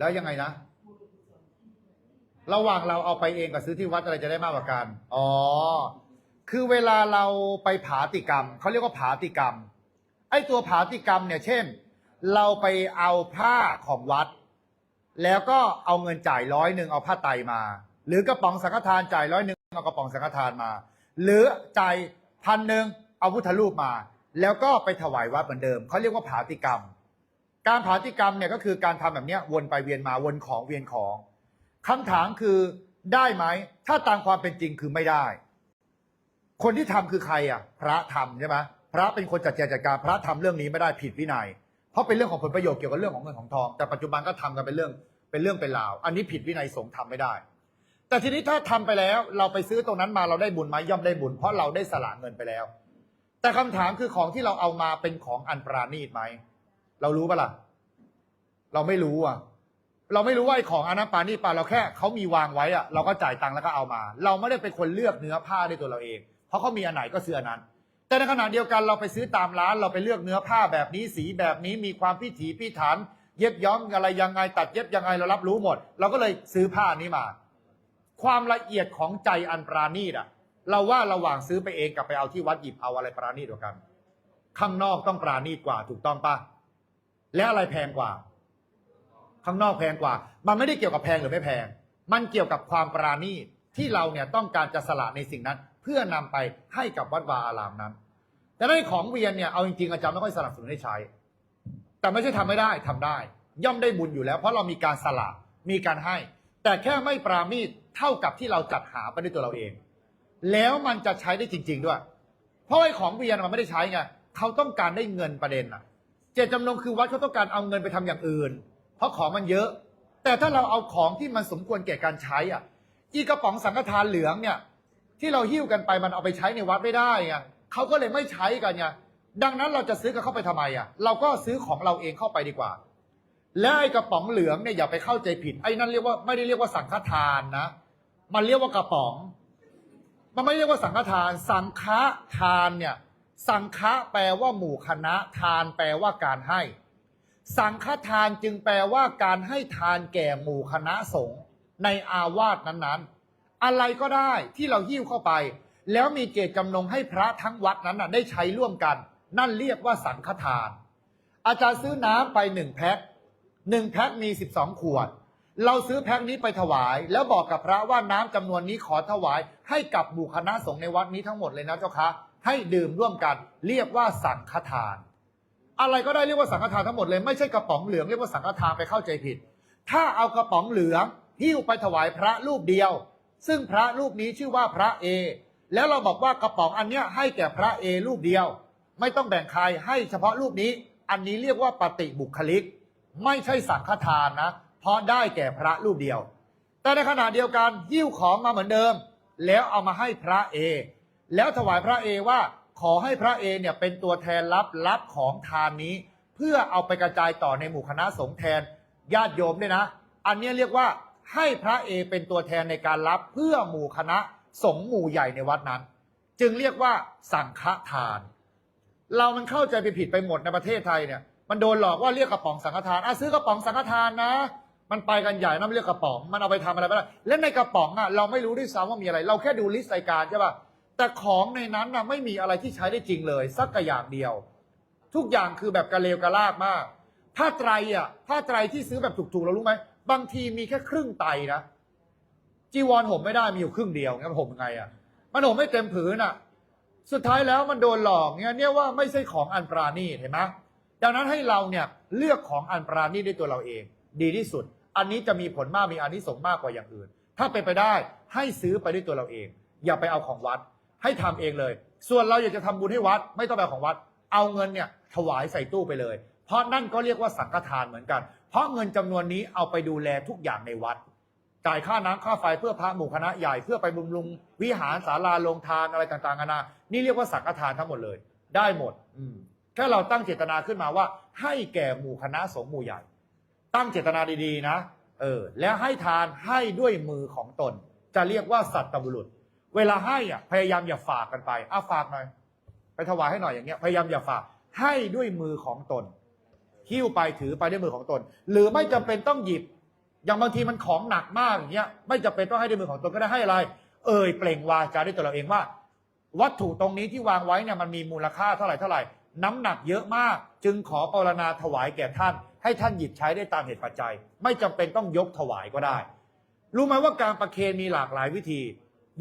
แล้วยังไงนะ ระหว่างเราเอาไปเองกับซื้อที่วัดอะไรจะได้มากกว่ากัน อ๋อ คือเวลาเราไปผาติกรรม เขาเรียกว่าผาติกรรม ไอ้ตัวผาติกรรมเนี่ย เช่น เราไปเอาผ้าของวัด แล้วก็เอาเงินจ่ายร้อยหนึ่งเอาผ้าไตรมา หรือกระป๋องสังฆทานจ่ายร้อยหนึ่งเอากระป๋องสังฆทานมา หรือจ่ายพันหนึ่งเอาพุทธรูปมา แล้วก็ไปถวายวัดเหมือนเดิม เขาเรียกว่าผาติกรรม การผาติกรรมเนี่ยก็คือการทำแบบนี้วนไปเวียนมาวนของเวียนของคำถามคือได้ไหม ถ้าตามความเป็นจริงคือไม่ได้ คนที่ทำคือใครอะ พระทำใช่ไหมพระเป็นคนจัดแจงจัดการพระทำเรื่องนี้ไม่ได้ผิดวินัย เพราะเป็นเรื่องของผลประโยชน์เกี่ยวกับเรื่องของเงินของทอง แต่ปัจจุบันก็ทำกันเป็นเรื่องเป็นเรื่องเป็นราว อันนี้ผิดวินัยสงฆ์ทำไม่ได้ แต่ทีนี้ถ้าทำไปแล้วเราไปซื้อตรงนั้นมาเราได้บุญไหมย่อมได้บุญเพราะเราได้สละเงินไปแล้ว แต่คำถามคือของที่เราเอามาเป็นของอันปราณีตไหม เรารู้ปะล่ะ เราไม่รู้อะ เราไม่รู้ว่าไอ้ของอันนั้นปาณีตปะเราแค่เขามีวางไว้อะเราก็จ่ายตังค์แล้วก็เอามา เราไม่ได้เป็นคนเลือกเนื้อผ้าด้วยตัวเราเอง เพราะเขามีอันไหนก็ซื้ออันนั้น แต่ในขณะเดียวกันเราไปซื้อตามร้าน เราไปเลือกเนื้อผ้าแบบนี้สีแบบนี้มีความพิถีพิถันเย็บย้อมอะไรยังไง ตัดเย็บยังไงเรารับรู้หมด เราก็เลยซื้อผ้านี้มา ความละเอียดของใจอันปราณีตอะ เราว่าระหว่างซื้อไปเองกับไปเอาที่วัดหยิบเอาอะไรปราณีตกว่ากัน ข้างนอกต้องปราณีตกว่าถูกต้องปะ และอะไรแพงกว่า ข้างนอกแพงกว่า มันไม่ได้เกี่ยวกับแพงหรือไม่แพง มันเกี่ยวกับความปราณีตที่เราเนี่ยต้องการจะสละในสิ่งนั้น เพื่อนำไปให้กับวัดวาอารามนั้น แต่ในของเวียนเนี่ยเอาจริงๆอาจารย์ไม่ค่อยสนับสนุนให้ใช้ แต่ไม่ใช่ทำไม่ได้ทำได้ ย่อมได้บุญอยู่แล้ว เพราะเรามีการสละมีการให้ แต่แค่ไม่ปราณีตเท่ากับที่เราจัดหาไปด้วยตัวเราเอง แล้วมันจะใช้ได้จริง ๆด้วย เพราะไอ้ของเวียนมันไม่ได้ใช้ไงเขาต้องการได้เงินประเด็นอะ เจตจำนงคือวัดเขาต้องการเอาเงินไปทำอย่างอื่น เพราะของมันเยอะ แต่ถ้าเราเอาของที่มันสมควรแก่การใช้อะอีกระป๋องสังฆทานเหลืองเนี่ย ที่เราหิ้วกันไปมันเอาไปใช้ในวัดไม่ได้ไงเขาก็เลยไม่ใช้กันไงดังนั้นเราจะซื้อกันเข้าไปทำไมอะ เราก็ซื้อของเราเองเข้าไปดีกว่า และไอ้กระป๋องเหลืองเนี่ยอย่าไปเข้าใจผิดไอ้นั่นเรียกว่าไม่ได้เรียกว่าสังฆทานนะ มันเรียกว่ากระป๋อง มันไม่เรียกว่าสังฆทาน สังฆทานเนี่ย สังฆะแปลว่าหมู่คณะ ทานแปลว่าการให้ สังฆทานจึงแปลว่าการให้ทานแก่หมู่คณะสงฆ์ในอาวาสนั้นๆ อะไรก็ได้ที่เราหิ้วเข้าไป แล้วมีเจตจำนงให้พระทั้งวัดนั้นน่ะได้ใช้ร่วมกัน นั่นเรียกว่าสังฆทาน อาจารย์ซื้อน้ำไปหนึ่งแพ็คหนึ่งแพ็คมีสิบสองขวด เราซื้อแพ็คนี้ไปถวาย แล้วบอกกับพระว่าน้ำจำนวนนี้ขอถวายให้กับหมู่คณะสงฆ์ในวัดนี้ทั้งหมดเลยนะเจ้าคะ ให้ดื่มร่วมกัน เรียกว่าสังฆทาน อะไรก็ได้เรียกว่าสังฆทานทั้งหมดเลยไม่ใช่กระป๋องเหลืองเรียกว่าสังฆทานไปเข้าใจผิด ถ้าเอากระป๋องเหลืองหิ้วไปถวายพระรูปเดียว ซึ่งพระรูปนี้ชื่อว่าพระเอ แล้วเราบอกว่ากระป๋องอันเนี้ยให้แก่พระเอรูปเดียว ไม่ต้องแบ่งใครให้เฉพาะรูปนี้ อันนี้เรียกว่าปฏิบุคลิก ไม่ใช่สังฆทานนะ เพราะได้แก่พระรูปเดียว แต่ในขณะเดียวกันหิ้วของมาเหมือนเดิม แล้วเอามาให้พระเอ แล้วถวายพระเอว่าขอให้พระเอเนี่ยเป็นตัวแทนรับรับของทานนี้ เพื่อเอาไปกระจายต่อในหมู่คณะสงฆ์แทนญาติโยมด้วยนะ อันนี้เรียกว่าให้พระเอเป็นตัวแทนในการรับเพื่อหมู่คณะสงฆ์หมู่ใหญ่ในวัดนั้น จึงเรียกว่าสังฆทาน เรามันเข้าใจไปผิดไปหมดในประเทศไทยเนี่ย มันโดนหลอกว่าเรียกกระป๋องสังฆทานอะซื้อกระป๋องสังฆทานนะ มันไปกันใหญ่นะมันเรียกกระป๋องมันเอาไปทำอะไรไม่ได้และในกระป๋องอะเราไม่รู้ด้วยซ้ำว่ามีอะไร เราแค่ดูลิสต์รายการใช่ป่ะ แต่ของในนั้นนะไม่มีอะไรที่ใช้ได้จริงเลย สักกระอย่างเดียว ทุกอย่างคือแบบกระเลวกระลากมากผ้าไตรอะผ้าไตรที่ซื้อแบบถูกๆเรารู้ไหมบางทีมีแค่ครึ่งไตนะจีวรห่มไม่ได้มีอยู่ครึ่งเดียวงั้นห่มยังไงอะมันห่มไม่เต็มผืนอะ สุดท้ายแล้วมันโดนหลอกเนี่ยเนี่ยว่าไม่ใช่ของอันปราณีตเห็นไหมดังนั้นให้เราเนี่ยเลือกของอันปราณีตด้วยตัวเราเอง ดีที่สุด อันนี้จะมีผลมากมีอานิสงส์มากกว่าอย่างอื่น ถ้าเป็นไปได้ให้ซื้อไปด้วยตัวเราเอง อย่าไปเอาของวัด ให้ทำเองเลย ส่วนเราอยากจะทำบุญให้วัด ไม่ต้องไปเอาของวัด เอาเงินเนี่ยถวายใส่ตู้ไปเลย เพราะนั่นก็เรียกว่าสังฆทานเหมือนกัน เพราะเงินจำนวนนี้เอาไปดูแลทุกอย่างในวัด จ่ายค่าน้ำค่าไฟเพื่อพระหมู่คณะใหญ่เพื่อไปบำรุง วิหารศาลาโรงทานอะไรต่างๆนานานี่เรียกว่าสังฆทานทั้งหมดเลย ได้หมด อืมแค่เราตั้งเจตนาขึ้นมาว่า ให้แก่หมู่คณะสงฆ์หมู่ใหญ่ ตั้งเจตนาดีๆนะ เออ แล้วให้ทานให้ด้วยมือของตน จะเรียกว่าสัตตบุรุษ เวลาให้อะพยายามอย่าฝากกันไปอ้าฝากหน่อย ไปถวายให้หน่อยอย่างเงี้ย พยายามอย่าฝาก ให้ด้วยมือของตนหิ้วไปถือไปด้วยมือของตน หรือไม่จำเป็นต้องหยิบ อย่างบางทีมันของหนักมากอย่างเงี้ย ไม่จำเป็นต้องให้ด้วยมือของตนก็ได้ให้อะไร เอ่ยเปล่งวาจาด้วยตัวเราเองว่า วัตถุตรงนี้ที่วางไว้เนี่ยมันมีมูลค่าเท่าไหร่เท่าไหร่ น้ำหนักเยอะมาก จึงขอปรณาถวายแก่ท่าน ให้ท่านหยิบใช้ได้ตามเหตุปัจจัย ไม่จำเป็นต้องยกถวายก็ได้ รู้ไหมว่าการประเคนมีหลากหลายวิธี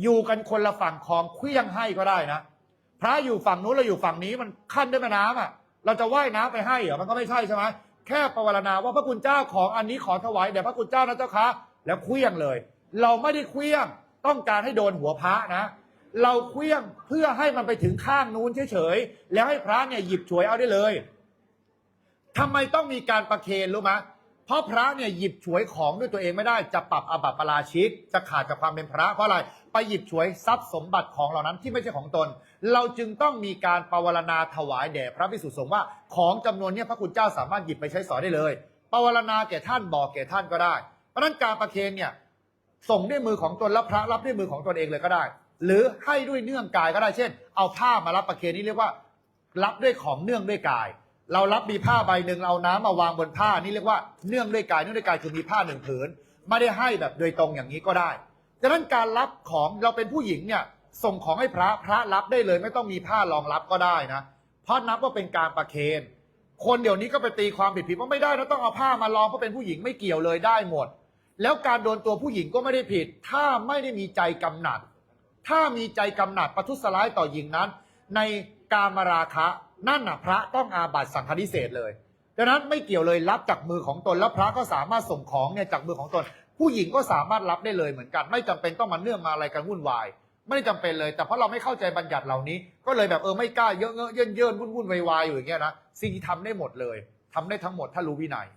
อยู่กันคนละฝั่งคลองเคลี้ยงให้ก็ได้นะ พระอยู่ฝั่งนู้นเราอยู่ฝั่งนี้มันขั้นด้วยแม่น้ำอะ เราจะว่ายน้ำไปให้เหรอมันก็ไม่ใช่ใช่ไหมแค่ปรารณาว่าพระคุณเจ้าของอันนี้ขอถวายแด่พระคุณเจ้านะเจ้าคะแล้วเคลี้ยงเลย เราไม่ได้เคลี้ยงต้องการให้โดนหัวพระนะ เราเคลี้ยงเพื่อให้มันไปถึงข้างนู้นเฉยๆแล้วให้พระเนี่ยหยิบฉวยเอาได้เลยทำไมต้องมีการประเคนรู้ไหม เพราะพระเนี่ยหยิบฉวยของด้วยตัวเองไม่ได้จะปรับอาบัติปราชิกจะขาดจากความเป็นพระเพราะอะไรไปหยิบฉวยทรัพย์สมบัติของเหล่านั้นที่ไม่ใช่ของตน เราจึงต้องมีการปวารณาถวายแด่พระภิกษุสงฆ์ว่าของจำนวนเนี้พระคุณเจ้าสามารถหยิบไปใช้สอยได้เลยปวารณาแก่ท่านบอกแก่ท่านก็ได้ เพราะฉะนั้นการประเคนเนี่ยส่งด้วยมือของตนแล้วพระรับด้วยมือของตนเองเลยก็ได้ หรือให้ด้วยเนื่องกายก็ได้เช่น เอาผ้ามารับประเคนนี่เรียกว่า รับด้วยของเนื่องด้วยกาย เรารับมีผ้าใบหนึ่งเราเอาน้ำมาวางบนผ้านี่เรียกว่าเนื่องด้วยกายเนื่องด้วยกายคือมีผ้าหนึ่งผืนไม่ได้ให้แบบโดยตรงอย่างนี้ก็ได้ดังนั้นการรับของเราเป็นผู้หญิงเนี่ยส่งของให้พระพระรับได้เลย ไม่ต้องมีผ้ารองรับก็ได้นะเพราะนับว่าเป็นการประเคนคนเดี๋ยวนี้ก็ไปตีความผิดผิดว่าไม่ได้นะต้องเอาผ้ามารองเพราะเป็นผู้หญิงไม่เกี่ยวเลยได้หมด แล้วการโดนตัวผู้หญิงก็ไม่ได้ผิด ถ้าไม่ได้มีใจกำหนัด ถ้ามีใจกำหนัดประทุษร้ายต่อหญิงนั้น ในกามราคะ นั่นน่ะพระต้องอาบัติสังฆนิเศษเลยดังนั้นไม่เกี่ยวเลยรับจากมือของตนแล้วพระก็สามารถส่งของเนี่ยจากมือของตน ผู้หญิงก็สามารถรับได้เลยเหมือนกัน ไม่จำเป็นต้องมาเนื่องมาอะไรกันวุ่นวาย ไม่ได้จำเป็นเลย แต่เพราะเราไม่เข้าใจบัญญัติเหล่านี้ ก็เลยแบบเออไม่กล้าเยอะเงอะเยินเยินวุ่นวุ่นวายๆอยู่อย่างเงี้ยนะสิ่งที่ทำได้หมดเลยทำได้ทั้งหมดถ้ารู้วินัย